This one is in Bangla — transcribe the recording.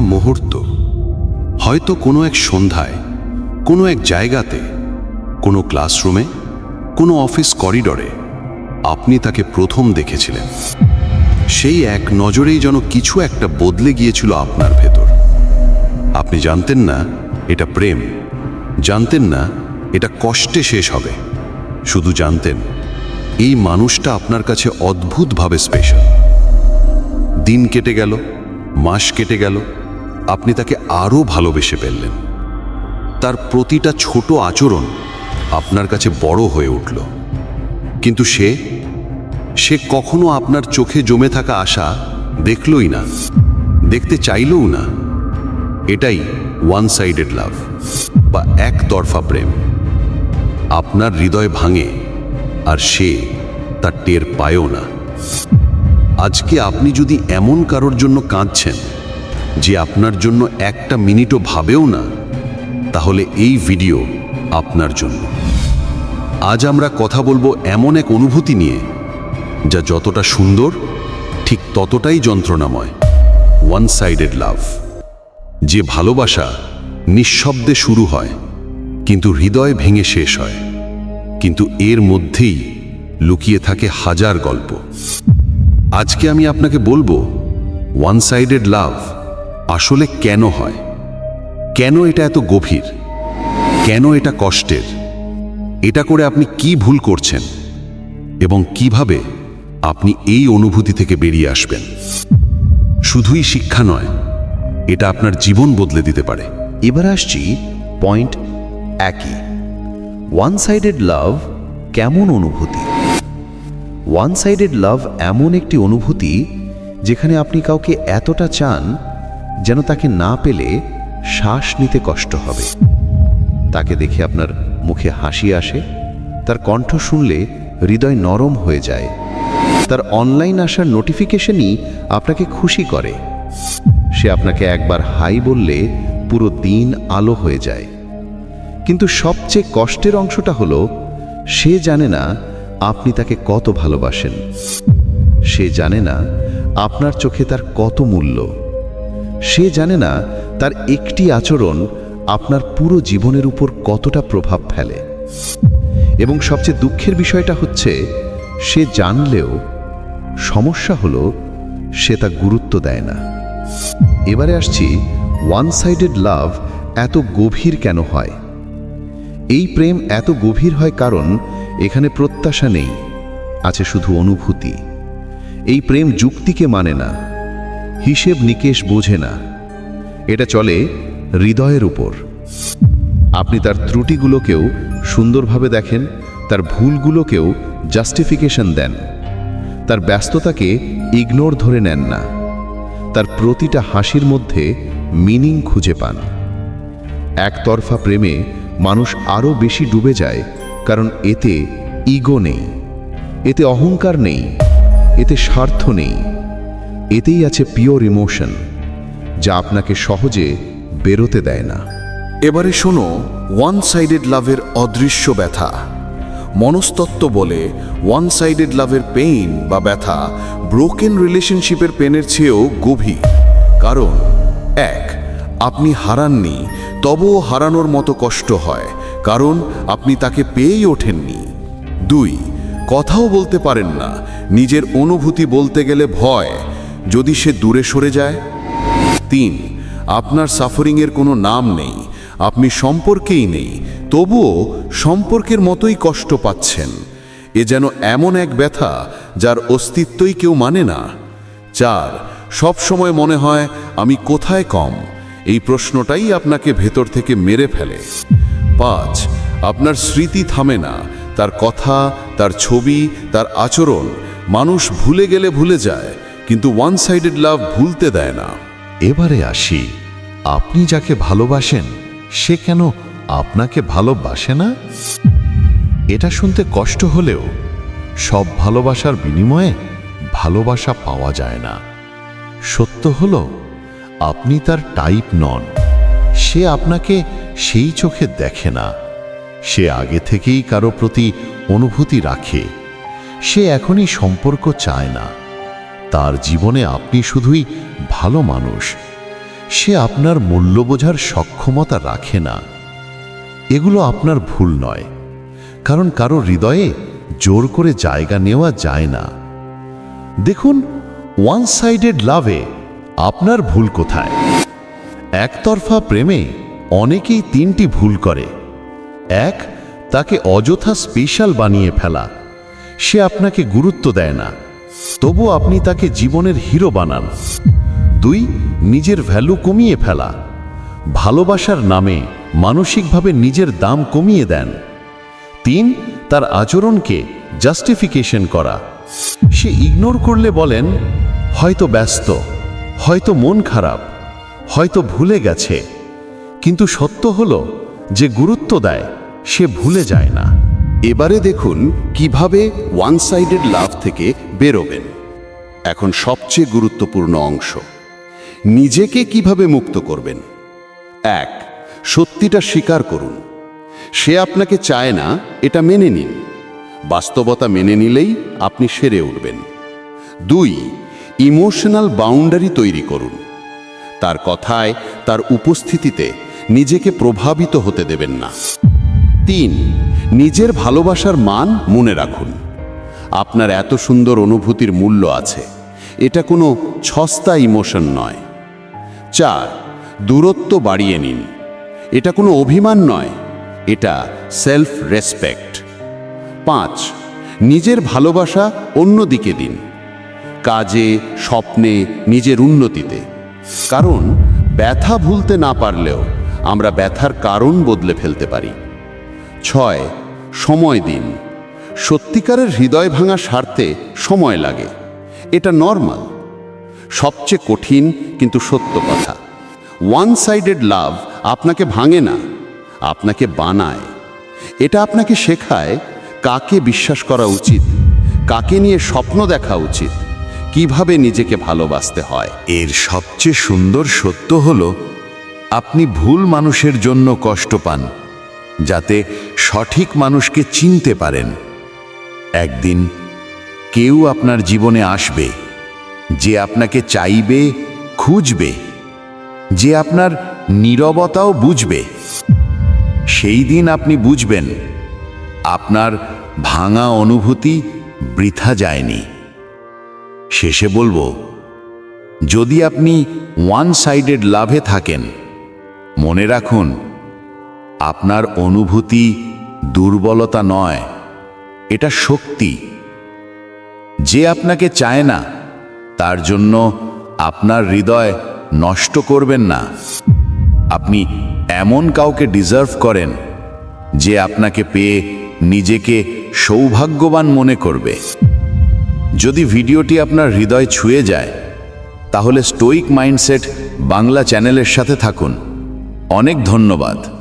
মুহূর্ত। হয়তো কোনো এক সন্ধ্যায়, কোনো এক জায়গাতে, কোনো ক্লাসরুমে, কোনো অফিস করিডরে আপনি তাকে প্রথম দেখেছিলেন। সেই এক নজরেই যেন কিছু একটা বদলে গিয়েছিল আপনার ভেতর। আপনি জানতেন না এটা প্রেম, জানতেন না এটা কষ্টে শেষ হবে। শুধু জানতেন, এই মানুষটা আপনার কাছে অদ্ভুতভাবে স্পেশাল দিন কেটে গেল, মাস কেটে গেল আপনি তাকে আরও ভালোবেসে ফেললেন। তার প্রতিটা ছোট আচরণ আপনার কাছে বড় হয়ে উঠল। কিন্তু সে সে কখনো আপনার চোখে জমে থাকা আশা দেখলই না, দেখতে চাইলও না। এটাই ওয়ান সাইডেড লাভ বা একতরফা প্রেম। আপনার হৃদয় ভাঙে আর সে তার টের পায়ও না। আজকে আপনি যদি এমন কারোর জন্য কাঁদছেন যে আপনার জন্য একটা মিনিটও ভাবেও না, তাহলে এই ভিডিও আপনার জন্য। আজ আমরা কথা বলব এমন এক অনুভূতি নিয়ে, যা যতটা সুন্দর, ঠিক ততটাই যন্ত্রণাময়। ওয়ান সাইডেড লাভ যে ভালোবাসা নিঃশব্দে শুরু হয়, কিন্তু হৃদয় ভেঙে শেষ হয়, কিন্তু এর মধ্যেই লুকিয়ে থাকে হাজার গল্প। আজকে আমি আপনাকে বলব ওয়ান সাইডেড লাভ আসলে কেন হয়? কেন এটা এত গভীর? কেন এটা কষ্টের? এটা করে আপনি কি ভুল করছেন? এবং কীভাবে আপনি এই অনুভূতি থেকে বেরিয়ে আসবেন? শুধুই শিক্ষা নয়, এটা আপনার জীবন বদলে দিতে পারে। এবার আসছি পয়েন্ট একই ওয়ান সাইডেড লাভ কেমন অনুভূতি? ওয়ান সাইডেড লাভ এমন একটি অনুভূতি যেখানে আপনি কাউকে এতটা চান যেন তাকে না পেলে শ্বাস নিতে কষ্ট হবে। তাকে দেখে আপনার মুখে হাসি আসে, তার কণ্ঠ শুনলে হৃদয় নরম হয়ে যায়। তার অনলাইন আসার নোটিফিকেশনই আপনাকে খুশি করে। সে আপনাকে একবার হাই বললে পুরো দিন আলো হয়ে যায়। কিন্তু সবচেয়ে কষ্টের অংশটা হলো, সে জানে না আপনি তাকে কত ভালোবাসেন। সে জানে না আপনার চোখে তার কত মূল্য। সে জানে না তার একটি আচরণ আপনার পুরো জীবনের উপর কতটা প্রভাব ফেলে। এবং সবচেয়ে দুঃখের বিষয়টা হচ্ছে, সে জানলেও সমস্যা হলো সে তা গুরুত্ব দেয় না। এবারে আসছি ওয়ান সাইডেড লাভ এত গভীর কেন হয়? এই প্রেম এত গভীর হয় কারণ এখানে প্রত্যাশা নেই, আছে শুধু অনুভূতি। এই প্রেম যুক্তিকে মানে না। হিসেব নিকেশ বোঝে না। এটা চলে হৃদয়ের উপর। আপনি তার ত্রুটিগুলোকেও সুন্দরভাবে দেখেন, তার ভুলগুলোকেও জাস্টিফিকেশন দেন। তার ব্যস্ততাকে ইগনোর ধরে নেন না। তার প্রতিটা হাসির মধ্যে মিনিং খুঁজে পান। একতরফা প্রেমে মানুষ আরও বেশি ডুবে যায়, কারণ এতে ইগো নেই, এতে অহংকার নেই, এতে স্বার্থ নেই। এতেই আছে পিওর ইমোশন যা আপনাকে সহজে বেরোতে দেয় না। এবারে শোনো ওয়ান সাইডেড লাভের অদৃশ্য ব্যথা। মনস্তত্ত্ব বলে ওয়ান সাইডেড লাভের পেইন বা ব্যথা ব্রোকেন রিলেশনশিপের পেনের চেয়েও গভীর। কারণ, এক, আপনি হারাননি, তবুও হারানোর মতো কষ্ট হয়, কারণ আপনি তাকে পেয়েই ওঠেননি। দুই, কথাও বলতে পারেন না, নিজের অনুভূতি বলতে গেলে ভয় যদি সে দূরে সরে যায়? তিন, আপনার সাফারিংয়ের কোনো নাম নেই, আপনি সম্পর্কেই নেই, তবুও সম্পর্কের মতোই কষ্ট পাচ্ছেন। এ যেন এমন এক ব্যথা যার অস্তিত্বই কেউ মানে না। চার, সব সময় মনে হয় আমি কোথায় কম, এই প্রশ্নটাই আপনাকে ভেতর থেকে মেরে ফেলে। পাঁচ, আপনার স্মৃতি থামে না, তার কথা, তার ছবি, তার আচরণ, মানুষ ভুলে গেলে ভুলে যায় কিন্তু ওয়ান সাইডেড লাভ ভুলতে দেয় না। এবারে আসি, আপনি যাকে ভালোবাসেন, সে কেন আপনাকে ভালোবাসে না? এটা শুনতে কষ্ট হলেও সব ভালোবাসার বিনিময়ে ভালোবাসা পাওয়া যায় না। সত্য হল, আপনি তার টাইপ নন। সে আপনাকে সেই চোখে দেখে না। সে আগে থেকেই কারও প্রতি অনুভূতি রাখে। সে এখনই সম্পর্ক চায় না। তার জীবনে আপনি শুধুই ভালো মানুষ। সে আপনার মূল্য বোঝার সক্ষমতা রাখে না। এগুলো আপনার ভুল নয়, কারণ কারও হৃদয়ে জোর করে জায়গা নেওয়া যায় না। দেখুন ওয়ান সাইডেড লাভে আপনার ভুল কোথায়? একতরফা প্রেমে অনেকেই তিনটি ভুল করে। এক, তাকে অযথা স্পেশাল বানিয়ে ফেলা। সে আপনাকে গুরুত্ব দেয় না। তবু আপনি তাকে জীবনের হিরো বানান। দুই, নিজের ভ্যালু কমিয়ে ফেলা। ভালোবাসার নামে মানসিকভাবে নিজের দাম কমিয়ে দেন। তিন, তার আচরণকে জাস্টিফিকেশন করা। সে ইগনোর করলে বলেন, হয়তো ব্যস্ত, হয়তো মন খারাপ, হয়তো ভুলে গেছে। কিন্তু সত্য হলো, যে গুরুত্ব দেয়, সে ভুলে যায় না। এবারে দেখুন কীভাবে ওয়ান সাইডেড লাভ থেকে বেরোবেন। এখন সবচেয়ে গুরুত্বপূর্ণ অংশ, নিজেকে কীভাবে মুক্ত করবেন। এক, সত্যিটা স্বীকার করুন। সে আপনাকে চায় না, এটা মেনে নিন। বাস্তবতা মেনে নিলেই আপনি সেরে উঠবেন। দুই, ইমোশনাল বাউন্ডারি তৈরি করুন। তার কথায়, তার উপস্থিতিতে নিজেকে প্রভাবিত হতে দেবেন না। তিন নিজের ভালোবাসার মান মনে রাখুন। আপনার এত সুন্দর অনুভূতির মূল্য আছে। এটা কোনো ছস্তা ইমোশন নয়। চার, দূরত্ব বাড়িয়ে নিন। এটা কোনো অভিমান নয়। এটা সেলফ রেসপেক্ট পাঁচ, নিজের ভালোবাসা অন্যদিকে দিন। কাজে, স্বপ্নে, নিজের উন্নতিতে। কারণ, ব্যথা ভুলতে না পারলেও আমরা ব্যথার কারণ বদলে ফেলতে পারি। ছয় সময় দিন। সত্যিকারের হৃদয় ভাঙা সারতে সময় লাগে। এটা নর্মাল সবচেয়ে কঠিন কিন্তু সত্য কথা। ওয়ান সাইডেড লাভ আপনাকে ভাঙে না, আপনাকে বানায়। এটা আপনাকে শেখায় কাকে বিশ্বাস করা উচিত, কাকে নিয়ে স্বপ্ন দেখা উচিত, কীভাবে নিজেকে ভালোবাসতে হয়। এর সবচেয়ে সুন্দর সত্য হল, আপনি ভুল মানুষের জন্য কষ্ট পান, যাতে সঠিক মানুষকে চিনতে পারেন। একদিন কেউ আপনার জীবনে আসবে, যে আপনাকে চাইবে, খুঁজবে, যে আপনার নীরবতাও বুঝবে। সেই দিন আপনি বুঝবেন, আপনার ভাঙা অনুভূতি বৃথা যায়নি। শেষে বলব, যদি আপনি ওয়ান সাইডেড লাভে থাকেন, মনে রাখুন, আপনার অনুভূতি দুর্বলতা নয়, এটা শক্তি। যে আপনাকে চায় না, তার জন্য আপনার হৃদয় নষ্ট করবেন না। আপনি এমন কাউকে ডিজার্ভ করেন, যে আপনাকে পেয়ে নিজেকে সৌভাগ্যবান মনে করবে। যদি ভিডিওটি আপনার হৃদয় ছুঁয়ে যায়, তাহলে স্টোইক মাইন্ডসেট বাংলা চ্যানেলের সাথে থাকুন। অনেক ধন্যবাদ।